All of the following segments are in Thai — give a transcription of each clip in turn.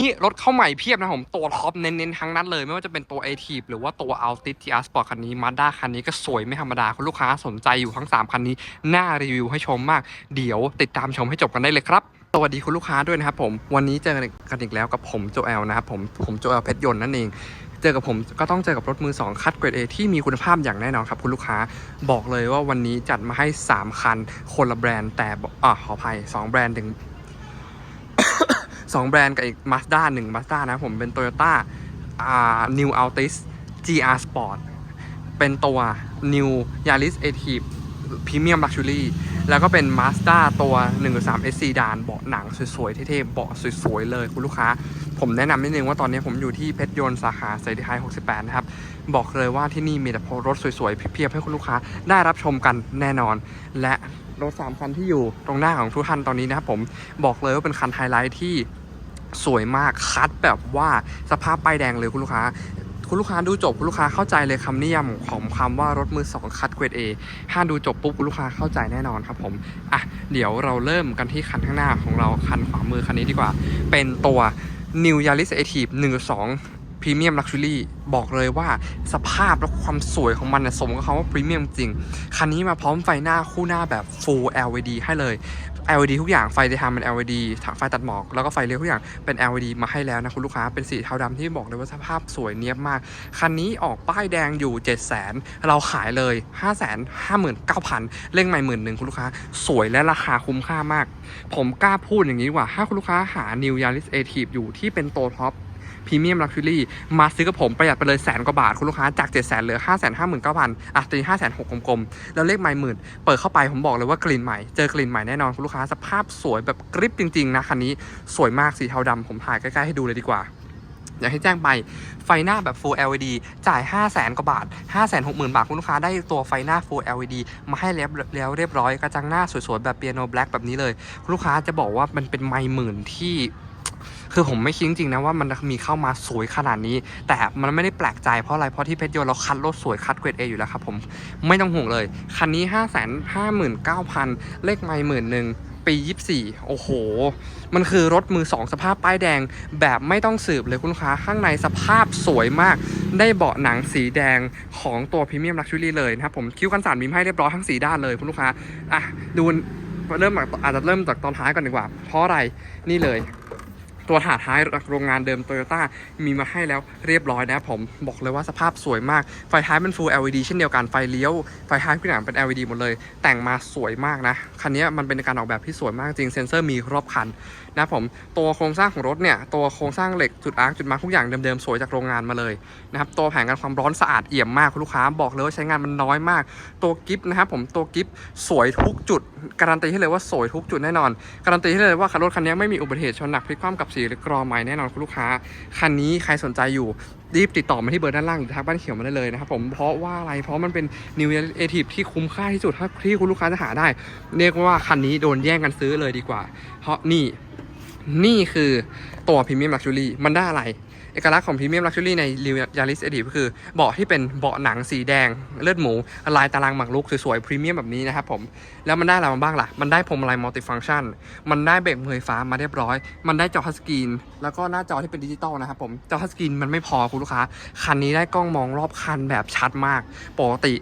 นี่รถเข้าใหม่เพียบนะผมตัวท็อปเน้นๆทั้งนั้นเลย ไม่ว่าจะเป็นตัว a t หรือว่าตัว Altis TR Sport คันนี้ Mazda คันนี้ก็สวยไม่ธรรมดา คุณลูกค้าสนใจอยู่ทั้ง 3 คันนี้ น่ารีวิวให้ชมมาก เดี๋ยวติดตามชมให้จบกันได้เลยครับสวัสดีคุณลูกค้าด้วยนะครับผมวันนี้เจอกันอีกแล้วกับผมโจเอลนะครับผมผมโจเอลเพชรยนต์นั่นเองเจอกับผมก็ต้องเจอกับรถมือ 2 คัดเกรด A ที่มีคุณภาพอย่างแน่นอนครับ คุณลูกค้าบอกเลยว่าวันนี้จัดมาให้ 3 คัน คนละแบรนด์แต่บอกอ่าขออภัย 2 แบรนด์ถึง 2 แบรนด์กับอีก Mazda 1 Mazda นะผมเป็น Toyota อ่า New Altis GR Sport เป็นตัว New Yaris Active Premium Luxury แล้วก็เป็น Mazda ตัว 1.3 SC ดานเบาะหนังสวยๆ เท่ๆ เบาะสวยๆ เลยคุณลูกค้า ผมแนะนำนิดนึงว่าตอนนี้ผมอยู่ที่เพชรยนต์สาขาเซรีไฮ68 นะครับ บอกเลยว่าที่นี่มีแต่รถสวยๆ เพียบๆ ให้คุณลูกค้าได้รับชมกันแน่นอน และรถ 3 คันที่อยู่ตรงหน้าของทุกท่านตอนนี้นะครับผมบอกเลยว่าเป็นคันไฮไลท์ที่ สวยมากคัดแบบว่าสภาพป้ายแดงเลยคุณลูกค้า คุณลูกค้าดูจบคุณลูกค้าเข้าใจเลยคำนิยามของคำว่ารถมือ2คัดเกรด A ถ้าดูจบปุ๊บคุณลูกค้าเข้าใจแน่นอนครับผมอะเดี๋ยวเราเริ่มกันที่คันข้างหน้าของเราคันขวามือคันนี้ดีกว่า เป็นตัว New Yaris Active 1.2 Premium Luxury บอกเลยว่าสภาพและความสวยของมันเนี่ยสมกับคำว่าพรีเมียมจริง คันนี้มาพร้อมไฟหน้าคู่หน้าแบบ Full LED ให้เลย LED ทุกอย่างไฟจะทำเป็น LED ไฟตัดหมอก แล้วก็ไฟเลี้ยวทุกอย่างเป็น LED มาให้แล้วนะคุณลูกค้าเป็นสีเทาดำที่บอกเลยว่าสภาพสวยเนียบมาก คันนี้ออกป้ายแดงอยู่ 7 0 0 0 0 0 เราขายเลย 5 5 9 0 0 0 เร่งใหม่หมื่นหนึ่งคุณลูกค้า สวยและราคาคุ้มค่ามาก ผมกล้าพูดอย่างนี้ดีกว่าถ้าคุณลูกค้าหา New Yaris Active อยู่ที่เป็นโตท็อป พรีเมียมลักชัวรี่มาซื้อกับผมประหยัดไปเลยแสนกว่าบาท คุณลูกค้าจาก7 0 0 0 0เหลือ5 5 9 0 0 0อะตี5 6 0 0 0กกลมๆ แล้วเลขไม่หมื่น เปิดเข้าไปผมบอกเลยว่ากลิ่นใหม่ เจอกลิ่นใหม่แน่นอน คุณลูกค้าสภาพสวยแบบกริปจริงๆนะคันนี้สวยมากสีเทาดำผมถ่ายใกล้ๆให้ดูเลยดีกว่าอยางที่แจ้งไปไฟหน้าแบบ Full LED จ่าย 5 0 0 0 0 0กว่าบาท 5 6 0 0 0 0 บาท คุณลูกค้าได้ตัวไฟหน้า Full LED มาให้แล้วแล้วเรียบร้อย กระจังหน้าสวยๆ แบบเปียโนแบล็กแบบนี้เลย คุณลูกค้าจะบอกว่ามันเป็นไม่หมื่นที่ คือผมไม่คิดจริงๆนะว่ามันมีเข้ามาสวยขนาดนี้ แต่มันไม่ได้แปลกใจเพราะอะไรเพราะที่เพชรยนต์เราคัดรถสวยคัดเกรดเออยู่แล้วครับผมไม่ต้องห่วงเลย คันนี้ 5 5 9 0 0 0 เลขไม่หมื่นหนึ่งปี 24 โอ้โห มันคือรถมือ2สภาพป้ายแดงแบบไม่ต้องสืบเลยคุณลูกค้าข้างในสภาพสวยมาก ได้เบาะหนังสีแดงของตัวพรีเมียมลักชัวรี่เลยนะครับผมคิ้วกันสานมีให้เรียบร้อยทั้งสีด้านเลยคุณลูกค้า อะ ดูเริ่มจากอาจจะเริ่มจากตอนท้ายก่อนดีกว่า เพราะอะไรนี่เลย ตัวถาดท้ายโรงงานเดิมโตโยต้ามีมาให้แล้วเรียบร้อยนะผมบอกเลยว่าสภาพสวยมาก ไฟท้ายเป็น Full LED เช่นเดียวกันไฟเลี้ยว ไฟท้ายทุกอย่างเป็น LED หมดเลย แต่งมาสวยมากนะ คันนี้มันเป็นการออกแบบที่สวยมากจริงเซ็นเซอร์มีรอบคัน นะผมตัวโครงสร้างของรถเนี่ยตัวโครงสร้างเหล็กจุดอาร์คจุดมาร์คทุกอย่างเดิมๆสวยจากโรงงานมาเลยนะครับตัวแผงกันความร้อนสะอาดเอี่ยมมากคุณลูกค้าบอกเลยว่าใช้งานมันน้อยมาก ตัวกิฟต์นะครับผมตัวกิฟต์สวยทุกจุด การันตีให้เลยว่าสวยทุกจุดแน่นอน การันตีให้เลยว่ารถคันนี้ไม่มีอุบัติเหตุชนหนักพลิกคว่ำกับสีหรือกรอใหม่แน่นอนคุณลูกค้าคันนี้ใครสนใจอยู่รีบติดต่อมาที่เบอร์ด้านล่างหรือทักบ้านเขียวมาได้เลยนะครับผมเพราะว่าอะไรเพราะมันเป็น New a t i v e ที่คุ้มค่าที่สุดถ้าที่คุณลูกค้าจะหาได้ เรียกว่าคันนี้โดนแย่งกันซื้อเลยดีกว่า เพราะนี่ นี่คือตัวพรีเมียมลักชัวรี่มันได้อะไร เอกลักษณ์ของพรีเมียมลักชัวรี่ในริวยาริสเอดีก็คือเบาะที่เป็นเบาะหนังสีแดง เลือดหมูลายตารางหมากรุกสวยๆพรีเมียมแบบนี้นะครับผม แล้วมันได้อะไรมาบ้างล่ะ มันได้พวงมาลัยมัลติฟังก์ชัน มันได้เบรกมือไฟฟ้ามาเรียบร้อย มันได้จอทัชสกรีน แล้วก็หน้าจอที่เป็นดิจิตอลนะครับผม จอทัชสกรีนมันไม่พอคุณลูกค้า คันนี้ได้กล้องมองรอบคันแบบชัดมาก ปกติ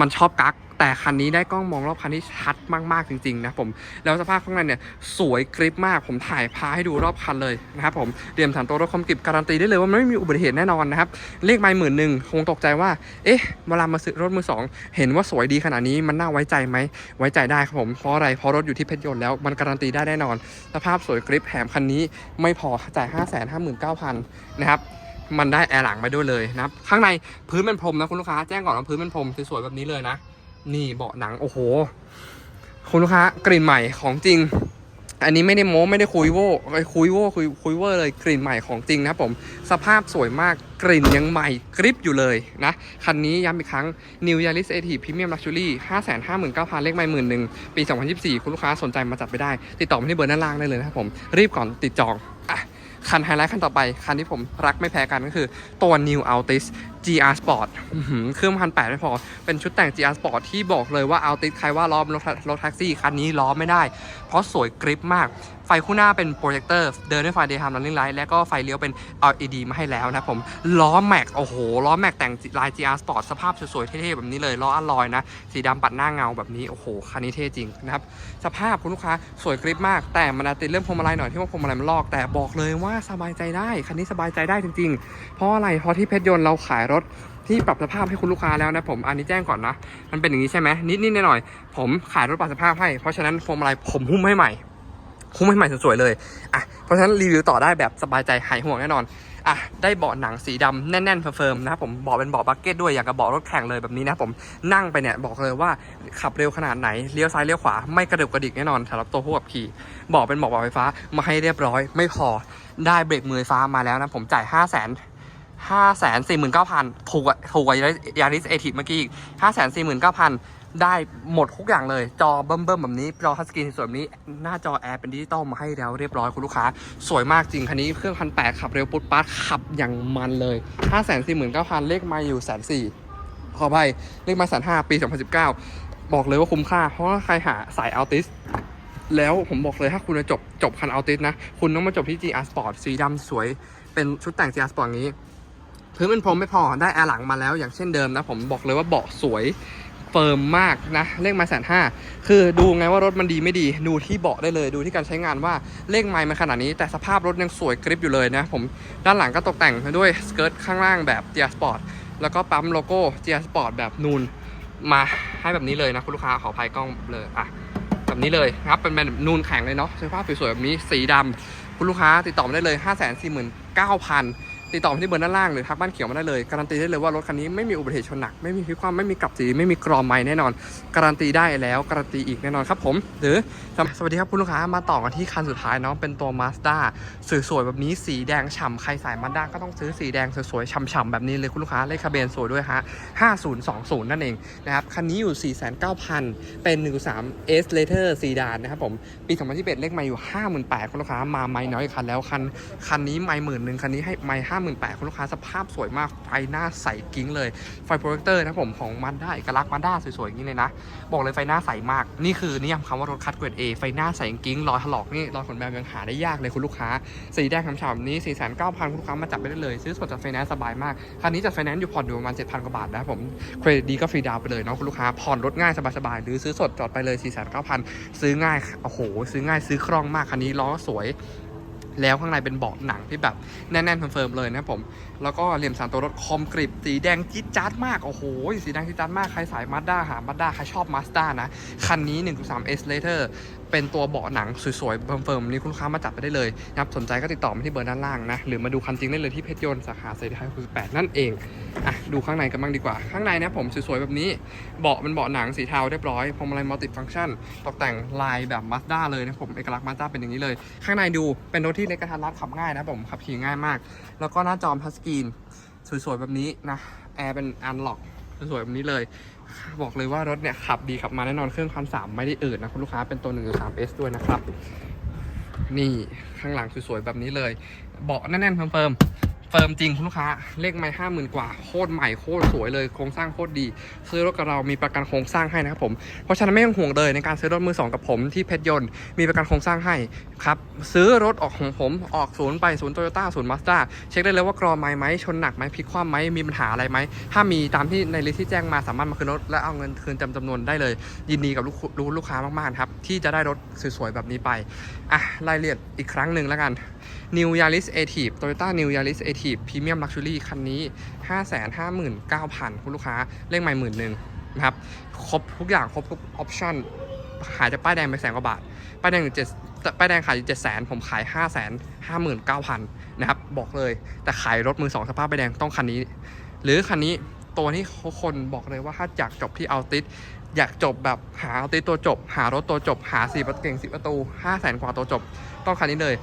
มันชอบกัก แต่คันนี้ได้กล้องมองรอบคันที่ชัดมากๆจริงๆนะผมแล้วสภาพข้างในเนี่ยสวยกริปมากผมถ่ายพาให้ดูรอบคันเลยนะครับผมเตรียมฐานตัวรถคอมกิบการันตีได้เลยว่ามันไม่มีอุบัติเหตุแน่นอนนะครับเลขไม่หมื่นหนึ่งคงตกใจว่า เอ๊ะเวลามาซื้อรถมือสองเห็นว่าสวยดีขนาดนี้มันน่าไว้ใจไหมไว้ใจได้ครับผมเพราะอะไรเพราะรถอยู่ที่เพชรยนต์แล้วมันการันตีได้แน่นอน สภาพสวยกริปแถมคันนี้ไม่พอจ่าย 5 5 9 0 0 0 นะครับมันได้แอร์หลังไปด้วยเลยนะครับ ข้างในพื้นเป็นพรมนะคุณลูกค้า แจ้งก่อนว่าพื้นเป็นพรมสวยๆแบบนี้เลยนะ นี่เบาะหนังโอ้โห คุณลูกค้ากลิ่นใหม่ของจริง อันนี้ไม่ได้โม้ไม่ได้คุยโว้ไอ้คุยโว้คุยคุยเวอร์เลยกลิ่นใหม่ของจริงนะผมสภาพสวยมากกลิ่นยังใหม่กริปอยู่เลยนะ คันนี้ย้ำอีกครั้ง New Yaris a t i v Premium Luxury 559,000 เลขไม่หมื่นหนึ่งปี 2024 คุณลูกค้าสนใจมาจัดไปได้ ติดต่อมาที่เบอร์ด้านล่างได้เลยนะครับผมรีบก่อนติดจอง คันไฮไลท์คันต่อไป คันที่ผมรักไม่แพ้กันก็คือตัว New Altis GR Sport เครื่องพันแปดไม่พอ เป็นชุดแต่ง GR Sport ที่บอกเลยว่า Altis ใครว่าล้อรถรถแท็กซี่ คันนี้ล้อไม่ได้ เพราะสวยกริปมาก ฟคู่หน้าเป็นโปรเจคเตอร์เดินด้วยไฟ daytime running light และก็ไฟเลี้ยวเป็น LED มาให้แล้วนะผมล้อแม็กโอ้โหล้อแม็กแต่งลาย GR Sport สภาพสวยๆเท่ๆแบบนี้เลยล้ออลลอยนะ สีดำปัดหน้าเงาแบบนี้โอ้โหคันนี้เท่จริงนะครับสภาพคุณลูกค้าสวยกริปมาก แต่มันอาจติดเรื่องพวงมาลัยหน่อยที่ว่าพวงมาลัยมันลอก แต่บอกเลยว่าสบายใจได้คันนี้สบายใจได้จริงๆ เพราะอะไรเพราะที่เพชรยนต์เราขายรถที่ปรับสภาพให้คุณลูกค้าแล้วนะผมอันนี้แจ้งก่อนนะ มันเป็นอย่างนี้ใช่ไหมนิดๆหน่อยๆผมขายรถปรับสภาพให้เพราะฉะนั้นพวงมาลัยผมหุ้มให้ใหม่ หุ้มให้ใหม่สวยๆเลย อะ เพราะฉะนั้นรีวิวต่อได้แบบสบายใจหายห่วงแน่นอน อะ ได้เบาะหนังสีดำแน่นๆเฟิร์มๆนะครับผมเบาะเป็นเบาะบักเก็ตด้วยอย่างกับเบาะรถแข่งเลยแบบนี้นะผมนั่งไปเนี่ยบอกเลยว่าขับเร็วขนาดไหนเลี้ยวซ้ายเลี้ยวขวาไม่กระดุกกระดิกแน่นอนสำหรับตัวผู้ขับขี่เบาะเป็นเบาะเบาะไฟฟ้ามาให้เรียบร้อย ไม่พอได้เบรกมือไฟฟ้ามาแล้วนะผมจ่าย5 0 0 0 0 0ห้าแสนสี่หมื่นเก้าพันถูกถูกกว่ายาริสเอทิเมื่อกี้อีกห้าแสนสี่หมื่นเก้าพัน ได้หมดทุกอย่างเลย จอเบิ่มเบิ่มๆแบบนี้ จอทัชสกรีนสวยแบบนี้ หน้าจอแอร์เป็นดิจิตอลมาให้แล้วเรียบร้อยคุณลูกค้า สวยมากจริงคันนี้เครื่องพันแปดขับเร็วปุ๊ดปั๊ดขับอย่างมันเลยห้าแสนสี่หมื่นเก้าพันเลขมาอยู่แสนสี่ขออภัยเลขมาแสนห้าปีสองพันสิบเก้าบอกเลยว่าคุ้มค่า เพราะใครหาสายอัลติสแล้วผมบอกเลยถ้าคุณจะจบจบคันอัลติสนะ คุณต้องมาจบที่ GR Sport สีดำสวย เป็นชุดแต่ง GR Sport อย่างนี้พื้นเป็นพรมไม่พอได้แอร์หลังมาแล้วอย่างเช่นเดิมนะผมบอกเลยว่าเบาะสวย เฟิร์มมากนะเลขไม้แสนห้าคือดูไงว่ารถมันดีไม่ดี ดูที่เบาะได้เลย ดูที่การใช้งานว่าเลขไม้มันขนาดนี้ แต่สภาพรถยังสวยกริปอยู่เลยนะผมด้านหลังก็ตกแต่งด้วยสเกิร์ตข้างล่างแบบ GR Sport แล้วก็ปั๊มโลโก้ GR Sport แบบนูนมาให้แบบนี้เลยนะคุณลูกค้าขออภัยกล้องเลยอะแบบนี้เลยครับเป็นแบบนูนแข็งเลยเนาะสภาพสวยๆแบบนี้สีดำคุณลูกค้าติดต่อมาได้เลย 5 4 9 0 0 0 ติดต่อมาที่เบอร์ด้านล่างหรือทักบ้านเขียวมาได้เลยการันตีได้เลยว่ารถคันนี้ไม่มีอุบัติเหตุชนหนักไม่มีพลิกคว่ำไม่มีกลับสีไม่มีกรอมไม้แน่นอน การันตีได้แล้วการันตีอีกแน่นอนครับผมหรือสวัสดีครับคุณลูกค้ามาต่อกันที่คันสุดท้ายเนาะเป็นตัว Mazda สวยๆแบบนี้สีแดงฉ่ำใครสาย Mazda ก็ต้องซื้อสีแดงสวยๆฉ่ำๆแบบนี้เลยคุณลูกค้าเลขทะเบียนสวยด้วยฮะ5020 นั่นเองนะครับคันนี้อยู่ 49,000 เป็น 1.3 S Later สีดานนะครับผมปี2021เลขไมาอยู่ 58,000คุณลูกค้ามาไม่น้อยคันแล้วคันคันนี้ไม่หมื่นหนึ่งคันนี้ให้ไม่58,000คุณลูกค้าสภาพสวยมาก ไฟหน้าใสกิ้งเลย ไฟโปรเจคเตอร์นะผมของมันด้เอกลักษณ์มันด้าสวยๆอย่างนี้เลยนะ บอกเลยไฟหน้าใสมาก นี่คือนิยามคำว่ารถคัดเกรด A ไฟหน้าใสกิ้งรอยถลอกนี่รอยขนแบมยังหาได้ยากเลยคุณลูกค้า สีแดงฉ่ำๆนี้ 4 9 0 0 0 คุณลูกค้ามาจับไปได้เลย ซื้อสดจากไฟแนนซ์สบายมาก คันนี้จัดไฟแนนซ์อยู่ผ่อนอยู่ประมาณ7,000กว่าบาทนะผม เครดิตดีก็ฟรีดาวไปเลยเนาะคุณลูกค้า ผ่อนรถง่ายสบายๆหรือซื้อสดจอดไปเลย 4 9 0 0 0 ซื้อง่าย โอ้โห ซื้อง่ายซื้อคล่องมากคันนี้ล้อสวย แล้วข้างในเป็นเบาะหนังที่แบบแน่นๆเฟิร์มๆเลยนะครับผม แล้วก็เหลี่ยมสามตัวรถคอมกริบสีแดงจี๊ดจ๊าดมาก โอ้โห สีแดงจี๊ดจ๊าดมาก ใครสายมาด้าหามาด้าใครชอบมาสด้านะ คันนี้ 1.3 S Later เป็นตัวเบาะหนังสวยๆเฟิร์มๆนี่คุณลูกค้ามาจับไปได้เลยนะครับสนใจก็ติดต่อมาที่เบอร์ด้านล่างนะ หรือมาดูคันจริงได้เลยที่เพชรยนต์สาขาเซนทรัลคูแปดนั่นเองอะดูข้างในกันบ้างดีกว่า ข้างในนะผมสวยๆแบบนี้เบาะเป็นเบาะหนังสีเทาเรียบร้อยพวงมาลัยมัลติฟังก์ชันตกแต่งลายแบบมาสด้าเลยนะผมเอกลักษณ์มาสด้าเป็นอย่างนี้เลย ข้างในดูเป็นรถที่เล็กกระทัดรัดขับง่ายนะผมขับขี่ง่ายมาก แล้วก็หน้าจอทัชสกีน สวยๆแบบนี้นะแอร์เป็นอันล็อกสวยๆแบบนี้เลย บอกเลยว่ารถเนี่ยขับดีขับมาแน่นอนเครื่องพันสามไม่ได้อืดนะคุณลูกค้าเป็นตัว 1.3S ด้วยนะครับ นี่ข้างหลังสวยๆแบบนี้เลย เบาะแน่นๆเฟิร์มๆ เฟิร์มจริงคุณลูกค้า เลขไม่ห้าหมื่นกว่า โคตรใหม่โคตรสวยเลย โครงสร้างโคตรดี ซื้อรถกับเรามีประกันโครงสร้างให้นะครับผม เพราะฉะนั้นไม่ต้องห่วงเลยในการซื้อรถมือสองกับผมที่เพชรยนต์มีประกันโครงสร้างให้ครับ ซื้อรถออกของผมออกศูนย์ไปศูนย์โตโยต้าศูนย์มาสด้าเช็คได้เลยว่ากรอไม้ไหมชนหนักไหมพลิกคว่ำไหมมีปัญหาอะไรไหม ถ้ามีตามที่ในลิสต์ที่แจ้งมาสามารถมาคืนรถและเอาเงินคืนเต็มจำนวนได้เลย ยินดีกับลูกลูกลูกค้ามากๆครับที่จะได้รถสวยๆแบบนี้ไปอะรายละเอียดอีกครั้งหนึ่งแล้วกัน New Yaris a t i v e Toyota New Yaris a t i v e Premium Luxury คันนี้ 559,000 คุณลูกค้าเลขใหม่หมื่นหนึ่งนะครับ ครบทุกอย่างครบทุกออปชั่นขายจากป้ายแดงไปแสนกว่าบาท ป้ายแดงอยู่เจ็ดป้ายแดงขายอยู่เจ็ดแสนผมขายห้าแสนห้าหมื่นเก้าพันนะครับ บอกเลย แต่ขายรถมือสองสภาพป้ายแดงต้องคันนี้ หรือคันนี้ตัวที่คนบอกเลยว่าถ้าอยากจบที่เอาติสอยากจบแบบหาเอาติสตัวจบ หารถตัวจบ หาสี่ประตูเก่งสิประตูห้าแสนกว่าตัวจบ ต้องคันนี้เลย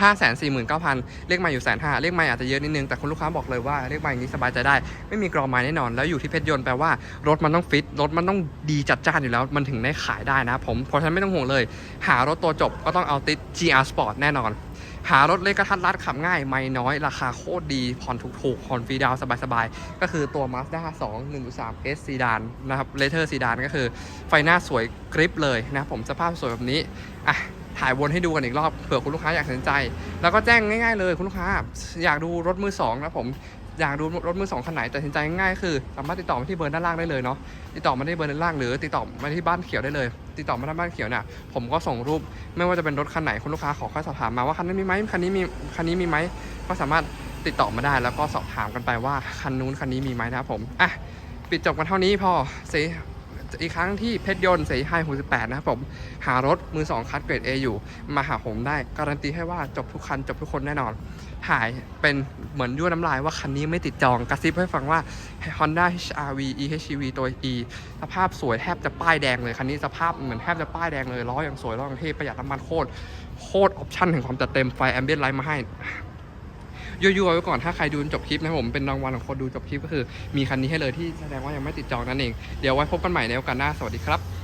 5 4 9 0 0 0 เลขไม้อยู่แสนห้าเลขไม้อาจจะเยอะนิดนึง แต่คุณลูกค้าบอกเลยว่าเลขไม้อย่างนี้สบายใจได้ ไม่มีกรอไม้แน่นอน แล้วอยู่ที่เพชรยนต์แปลว่ารถมันต้องฟิต รถมันต้องดีจัดจ้านอยู่แล้ว มันถึงได้ขายได้นะผม เพราะฉะนั้นไม่ต้องห่วงเลย หารถตัวจบก็ต้องเอาติด GR Sport แน่นอนหารถเล็กกระทัดรัดขับง่าย ไม่น้อย ราคาโคตรดี ผ่อนถูกๆผ่อนฟรีดาวสบายๆ ก็คือตัว Mazda 2 1.3 S ซีดานนะครับเลเทอร์ซีดานก็คือ ไฟหน้าสวยกริปเลยนะผมสภาพสวยแบบนี้ อะ ถ่ายวนให้ดูกันอีกรอบเผื่อคุณลูกค้าอยากสนใจ แล้วก็แจ้งง่ายๆเลยคุณลูกค้า อยากดูรถมือสองนะผมอยากดูรถมือสองคันไหนตัดสินใจง่ายๆคือ สามารถติดต่อมาที่เบอร์ด้านล่างได้เลยเนาะติดต่อมาที่เบอร์ด้านล่างหรือติดต่อมาที่บ้านเขียวได้เลย ติดต่อมาที่บ้านเขียวเนี่ยผมก็ส่งรูปไม่ว่าจะเป็นรถคันไหนคุณลูกค้าขอค่อยสอบถามมาว่าคันนั้นมีไหมคันนี้มีคันนี้มีไหมก็สามารถติดต่อมาได้แล้วก็สอบถามกันไปว่าคันนู้นคันนี้มีไหมนะครับผมอะปิดจบกันเท่านี้พอเซ อีกครั้งที่เพชรยนต์เสรีไฮ68 นะครับผม หารถมือสองคัดเกรด A อยู่ มาหาผมได้ การันตีให้ว่าจบทุกคัน จบทุกคนแน่นอน ถ่ายเป็นเหมือนยั่วน้ำลายว่าคันนี้ไม่ติดจอง กระซิบให้ฟังว่า Honda HRV eHEV ตัว E สภาพสวยแทบจะป้ายแดงเลย คันนี้สภาพเหมือนแทบจะป้ายแดงเลยล้ออย่างสวยล้ออย่างเท่ประหยัดน้ำมันโคตรโคตรออปชั่นแห่งความจัดเต็มไฟแอมเบียนไลท์มาให้ ยั่วๆไว้ก่อนถ้าใครดูจบคลิปนะผมเป็นรางวัลของคนดูจบคลิปก็คือ มีคันนี้ให้เลยที่แสดงว่ายังไม่ติดจองนั่นเองเดี๋ยวไว้พบกันใหม่ในโอกาสหน้าสวัสดีครับ